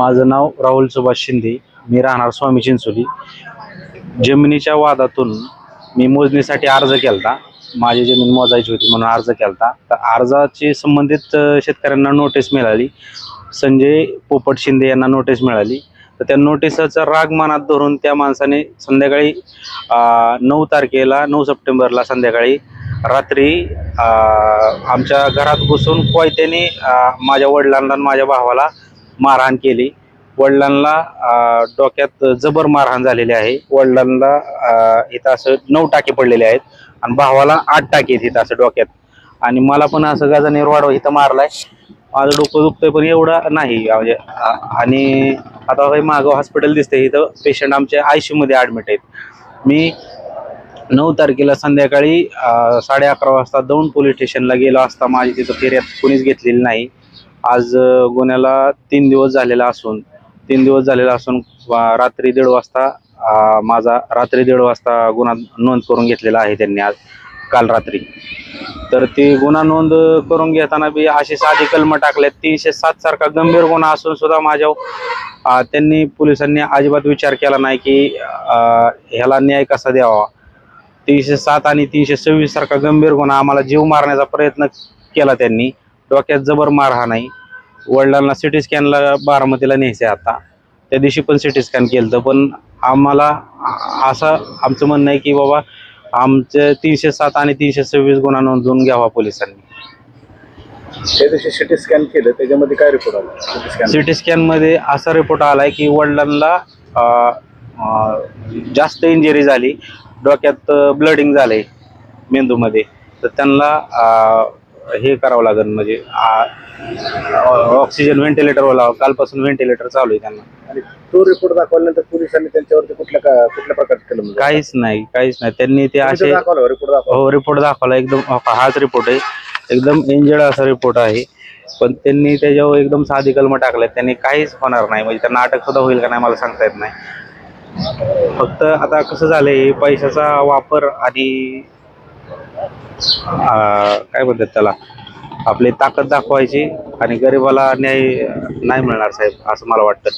माझं नाव राहुल सुभाष शिंदे. मी राहणार स्वामी चिंचोली. जमिनीच्या वादातून मी मोजणीसाठी अर्ज केलता. माझी जमीन मोजायची होती म्हणून अर्ज केलता. तर अर्जाची संबंधित शेतकऱ्यांना नोटीस मिळाली. संजय पोपट शिंदे यांना नोटीस मिळाली. तर त्या नोटिसाचा राग मनात धरून त्या माणसाने संध्याकाळी नऊ तारखेला नऊ सप्टेंबरला संध्याकाळी रात्री आमच्या घरात घुसून कोयत्याने माझ्या वडिलांना माझ्या भावाला मारहाण केली. वडिलांना डोक्यात जबर मारहाण झालेली आहे. वडिलांना इथं असं नऊ टाके पडलेले आहेत आणि भावाला आठ टाके आहेत इथं असं डोक्यात. आणि मला पण असं गाजा वाढव इथं मारलाय. माझं डोकं दुखतंय पण एवढं नाही. म्हणजे आणि आता काही मागं हॉस्पिटल दिसतंय. इथं पेशंट आमच्या आयसीयूमध्ये ॲडमिट आहेत. मी नऊ तारखेला संध्याकाळी साडे अकरा वाजता दौंड पोलीस स्टेशनला गेलो असता. माझी तिथं फेऱ्यात कोणीच घेतलेली नाही. आज गुन्ह्याला तीन दिवस झालेला असून तीन दिवस झालेला असून रात्री दीड वाजता माझा रात्री दीड वाजता गुन्हा नोंद करून घेतलेला आहे त्यांनी आज काल रात्री. तर ती गुन्हा नोंद करून घेताना बी अशी साधी कलम टाकल्यात तीनशे सात सारखा गंभीर गुन्हा असून सुद्धा माझ्या त्यांनी पोलिसांनी अजिबात विचार केला नाही की ह्याला न्याय कसा द्यावा? तीनशे सात आणि तीनशे सव्वीस सारखा गंभीर गुन्हा आम्हाला जीव मारण्याचा प्रयत्न केला त्यांनी. डोक्यात जबर मारहा नाही. वडिलांना सिटी स्कॅनला बारामतीला न्यायचं आहे आता. त्या दिवशी पण सिटी स्कॅन केलं पण आम्हाला असं आमचं म्हणणं आहे की बाबा आमचे तीनशे सात आणि तीनशे सव्वीस गुन्हा नोंदवून घ्यावा पोलिसांनी. त्या दिवशी सिटी स्कॅन केलं त्याच्यामध्ये काय रिपोर्ट आला? सिटी स्कॅन सिटी स्कॅनमध्ये असा रिपोर्ट आलाय की वडिलांना अ, अ, जास्त इंजरी झाली. डोक्यात ब्लडिंग झालंय मेंदूमध्ये. तर त्यांना अ, हे करावं लागेल म्हणजे ऑक्सिजन व्हेंटिलेटर लावा कालपासून व्हेंटिलेटर चालू आहे त्यांना. आणि तो रिपोर्ट दाखवल्यानंतर पोलिसांनी त्यांच्यावरती कुठल्या का- कुठल्या प्रकारचं केलं म्हणजे? काहीच नाही काहीच नाही. त्यांनी ते असे दाखवलं रिपोर्ट दाखवला. हो रिपोर्ट दाखवला. एकदम हो, हाच रिपोर्ट आहे. एकदम इंजर्ड असा रिपोर्ट आहे. पण त्यांनी त्याच्यावर एकदम साधी कलमं टाकल्यात त्यांनी काहीच होणार नाही. म्हणजे त्यांना अटक सुद्धा होईल का नाही मला सांगता येत नाही. फक्त आता कसं झालंय पैशाचा वापर आणि काय म्हणतात त्याला? आपली ताकद दाखवायची आणि गरिबाला न्याय नाही मिळणार साहेब असं मला वाटतं.